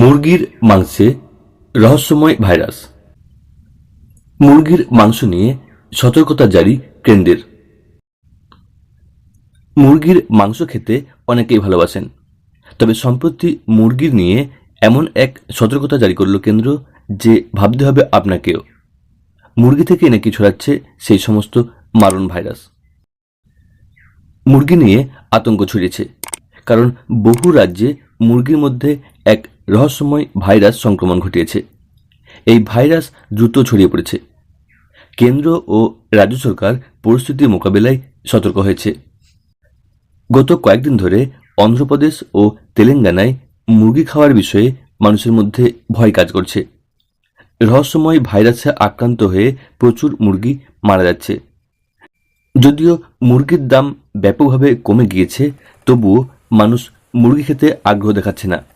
মুরগির মাংসে রহস্যময় ভাইরাস। মুরগির মাংস নিয়ে সতর্কতা জারি কেন্দ্রের। মুরগির মাংস খেতে অনেকেই ভালোবাসেন, তবে সম্প্রতি মুরগির নিয়ে এমন এক সতর্কতা জারি করল কেন্দ্র যে ভাবতে হবে আপনাকেও। মুরগি থেকে নাকি ছড়াচ্ছে সেই সমস্ত মারণ ভাইরাস। মুরগি নিয়ে আতঙ্ক ছড়িয়েছে, কারণ বহু রাজ্যে মুরগির মধ্যে রহস্যময় ভাইরাস সংক্রমণ ঘটিয়েছে। এই ভাইরাস দ্রুত ছড়িয়ে পড়েছে। কেন্দ্র ও রাজ্য সরকার পরিস্থিতি মোকাবিলায় সতর্ক হয়েছে। গত কয়েকদিন ধরে অন্ধ্রপ্রদেশ ও তেলেঙ্গানায় মুরগি খাওয়ার বিষয়ে মানুষের মধ্যে ভয় কাজ করছে। রহস্যময় ভাইরাসে আক্রান্ত হয়ে প্রচুর মুরগি মারা যাচ্ছে। যদিও মুরগির দাম ব্যাপকভাবে কমে গিয়েছে, তবুও মানুষ মুরগি খেতে আগ্রহ দেখাচ্ছে না।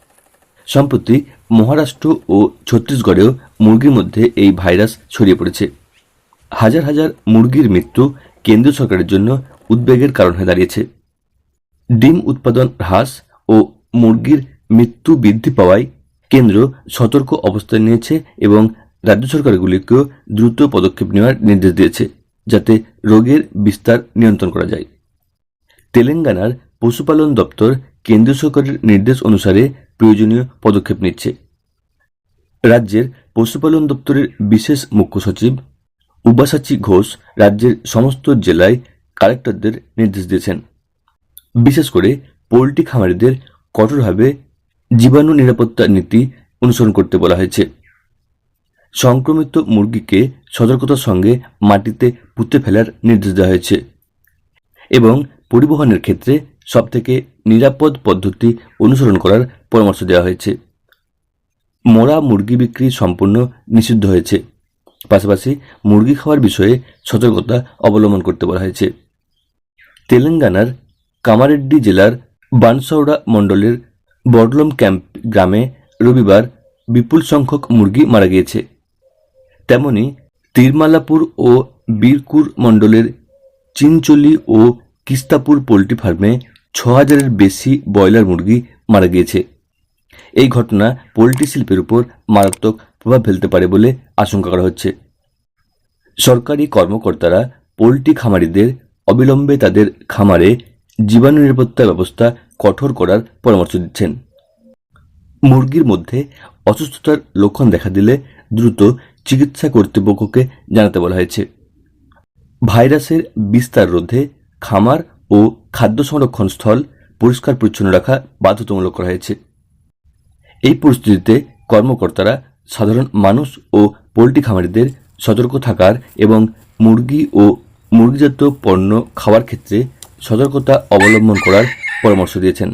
সম্প্রতি মহারাষ্ট্র ও ছত্তিশগড়েও মুরগির মধ্যে এই ভাইরাস ছড়িয়ে পড়েছে। হাজার হাজার মুরগির মৃত্যু কেন্দ্রীয় সরকারের জন্য উদ্বেগের কারণ হয়ে দাঁড়িয়েছে। ডিম উৎপাদন হ্রাস ও মুরগির মৃত্যু বৃদ্ধি পাওয়ায় কেন্দ্র সতর্ক অবস্থান নিয়েছে এবং রাজ্য সরকারগুলিকেও দ্রুত পদক্ষেপ নেওয়ার নির্দেশ দিয়েছে, যাতে রোগের বিস্তার নিয়ন্ত্রণ করা যায়। তেলেঙ্গানার পশুপালন দপ্তর কেন্দ্রীয় সরকারের নির্দেশ অনুসারে প্রয়োজনীয় পদক্ষেপ নিচ্ছে। রাজ্যের পশুপালন দপ্তরের বিশেষ মুখ্য সচিব উবাসাচী ঘোষ রাজ্যের সমস্ত জেলায় কালেক্টরদের নির্দেশ দিয়েছেন। বিশেষ করে পোলট্রি খামারিদের কঠোরভাবে জীবাণু নিরাপত্তা নীতি অনুসরণ করতে বলা হয়েছে। সংক্রমিত মুরগিকে সতর্কতার সঙ্গে মাটিতে পুঁতে ফেলার নির্দেশ দেওয়া হয়েছে এবং পরিবহনের ক্ষেত্রে সবথেকে নিরাপদ পদ্ধতি অনুসরণ করার পরামর্শ দেওয়া হয়েছে। মরা মুরগি বিক্রি সম্পূর্ণ নিষিদ্ধ হয়েছে। পাশাপাশি মুরগি খাওয়ার বিষয়ে সতর্কতা অবলম্বন করতে বলা হয়েছে। তেলেঙ্গানার কামারেড্ডি জেলার বানসৌড়া মণ্ডলের বডলম ক্যাম্প গ্রামে রবিবার বিপুল সংখ্যক মুরগি মারা গিয়েছে। তেমনি তিরমালাপুর ও বীরকুর মণ্ডলের চিনচলি ও কিস্তাপুর পোলট্রি ফার্মে ছ হাজারের বেশি ব্রয়লার মুরগি মারা গিয়েছে। এই ঘটনা পোলট্রি শিল্পের উপর মারাত্মক প্রভাব ফেলতে পারে বলে আশঙ্কা করা হচ্ছে। সরকারি কর্মকর্তারা পোলট্রি খামারিদের অবিলম্বে তাদের খামারে জীবাণু নিরাপত্তা ব্যবস্থা কঠোর করার পরামর্শ দিচ্ছেন। মুরগির মধ্যে অসুস্থতার লক্ষণ দেখা দিলে দ্রুত চিকিৎসা কর্তৃপক্ষকে জানাতে বলা হয়েছে। ভাইরাসের বিস্তার রোধে খামার ও খাদ্য সংরক্ষণ স্থল পরিষ্কার পরিচ্ছন্ন রাখা বাধ্যতামূলক করা হয়েছে। এই পরিস্থিতিতে কর্মকর্তারা সাধারণ মানুষ ও পোলট্রি খামারিদের সতর্ক থাকার এবং মুরগি ও মুরগিজাত পণ্য খাওয়ার ক্ষেত্রে সতর্কতা অবলম্বন করার পরামর্শ দিয়েছেন।